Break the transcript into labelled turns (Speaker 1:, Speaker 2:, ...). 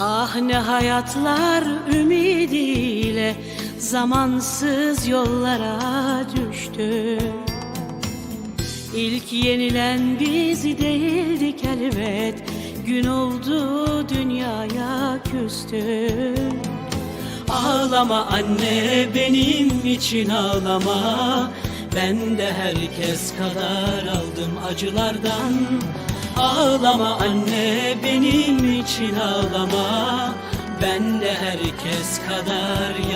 Speaker 1: Ah ne hayatlar ümidiyle zamansız yollara düştü. İlk yenilen biz değildik elbet Gün oldu dünyaya küstü. Ağlama anne benim için ağlama. Ben de herkes kadar aldım acılardan Ağlama anne benim için ağlama. Ben de herkes kadar Sen